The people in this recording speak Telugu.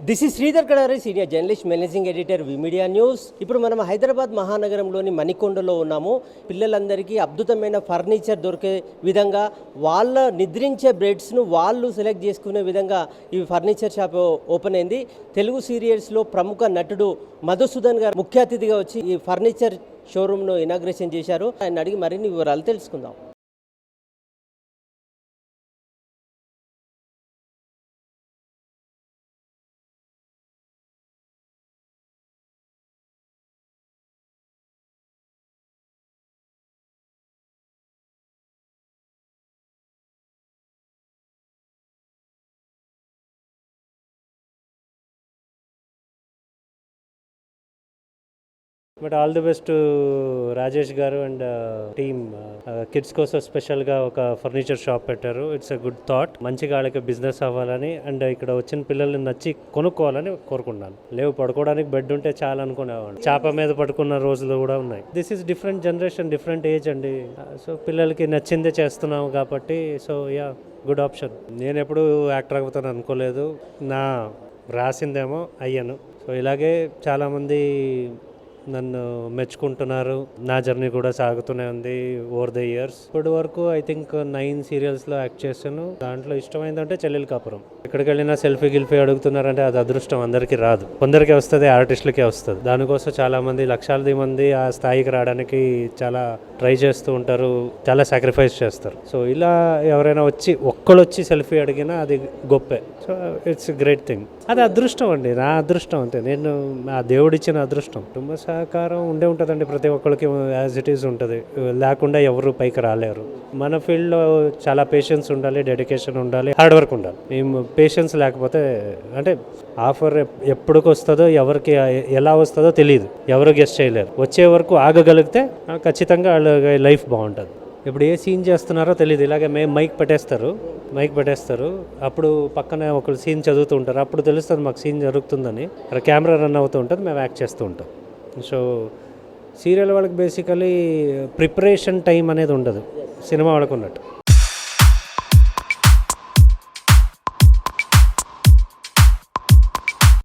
This is Sridhar Kadari senior journalist managing editor V media news ఇప్పుడు మనం హైదరాబాద్ మహానగరంలోని మణికొండలో ఉన్నాము. పిల్లలందరికీ అద్భుతమైన ఫర్నిచర్ దొరికే విధంగా వాళ్ళ నిద్రించే బెడ్స్ను వాళ్ళు సెలెక్ట్ చేసుకునే విధంగా ఈ ఫర్నిచర్ షాప్ ఓపెన్ అయింది. తెలుగు సీరియల్స్లో ప్రముఖ నటుడు మధుసూదన్ గారు ముఖ్య అతిథిగా వచ్చి ఈ ఫర్నిచర్ షోరూమ్ను ఇనాగ్రేషన్ చేశారు. ఆయన అడిగి మరిన్ని వివరాలు తెలుసుకుందాం. But all the best Rajesh garu and team kids కోసం స్పెషల్గా ఒక ఫర్నిచర్ షాప్ పెట్టారు. ఇట్స్ ఎ గుడ్ థాట్ మంచిగా వాళ్ళకి బిజినెస్ అవ్వాలని అండ్ ఇక్కడ వచ్చిన పిల్లల్ని నచ్చి కొనుక్కోవాలని కోరుకున్నాను లేవు పడుకోవడానికి బెడ్ ఉంటే చాలా అనుకునేవాడు చేప మీద పడుకున్న రోజులు కూడా ఉన్నాయి. This is different generation different age అండి. Uh, సో పిల్లలకి నచ్చిందే చేస్తున్నాము కాబట్టి సో యా గుడ్ ఆప్షన్ నేను ఎప్పుడు యాక్టర్ అవుతాను అనుకోలేదు. నా రాసిందేమో అయ్యాను. సో ఇలాగే చాలామంది నన్ను మెచ్చుకుంటున్నారు. నా జర్నీ కూడా సాగుతూనే ఉంది ఓవర్ ద ఇయర్స్ ఇప్పటి వరకు ఐ థింక్ నైన్ సీరియల్స్లో యాక్ట్ చేశాను. దాంట్లో ఇష్టమైందంటే చెల్లెలు కాపురం. ఎక్కడికి వెళ్ళినా సెల్ఫీ గిల్ఫీ అడుగుతున్నారంటే అది అదృష్టం అందరికీ రాదు. కొందరికి వస్తుంది ఆర్టిస్టులకే వస్తుంది. దానికోసం చాలామంది లక్షలాది మంది ఆ స్థాయికి రావడానికి చాలా ట్రై చేస్తూ ఉంటారు. చాలా సాక్రిఫైస్ చేస్తారు. సో ఇలా ఎవరైనా వచ్చి ఒక్కళ్ళు వచ్చి సెల్ఫీ అడిగినా అది గొప్పే. సో ఇట్స్ గ్రేట్ థింగ్ అది అదృష్టం అండి నా అదృష్టం అంతే. నేను ఆ దేవుడిచ్చిన అదృష్టం. కుటుంబ సహకారం ఉండే ఉంటుందండి ప్రతి ఒక్కరికి యాజ్ ఇట్ ఈస్ ఉంటుంది. లేకుండా ఎవరు పైకి రాలేరు. మన ఫీల్డ్లో చాలా పేషెన్స్ ఉండాలి డెడికేషన్ ఉండాలి హార్డ్ వర్క్ ఉండాలి. మేము పేషెన్స్ లేకపోతే అంటే ఆఫర్ ఎప్పటికి వస్తుందో ఎవరికి ఎలా వస్తుందో తెలియదు ఎవరు గెస్ట్ చేయలేరు. వచ్చే వరకు ఆగగలిగితే ఖచ్చితంగా వాళ్ళ లైఫ్ బాగుంటుంది. ఇప్పుడు ఏ సీన్ చేస్తున్నారో తెలియదు ఇలాగే మేము మైక్ పెట్టేస్తారు. మైక్ పెట్టేస్తారు. అప్పుడు పక్కన ఒకరు సీన్ చదువుతూ ఉంటారు. అప్పుడు తెలుస్తుంది మాకు సీన్ జరుగుతుందని. అక్కడ కెమెరా రన్ అవుతూ ఉంటుంది. మేము యాక్ట్ చేస్తూ ఉంటాం. సో సీరియల్ వాళ్ళకి బేసికలీ ప్రిపరేషన్ టైం అనేది ఉండదు. సినిమా వాళ్ళకు ఉన్నట్టు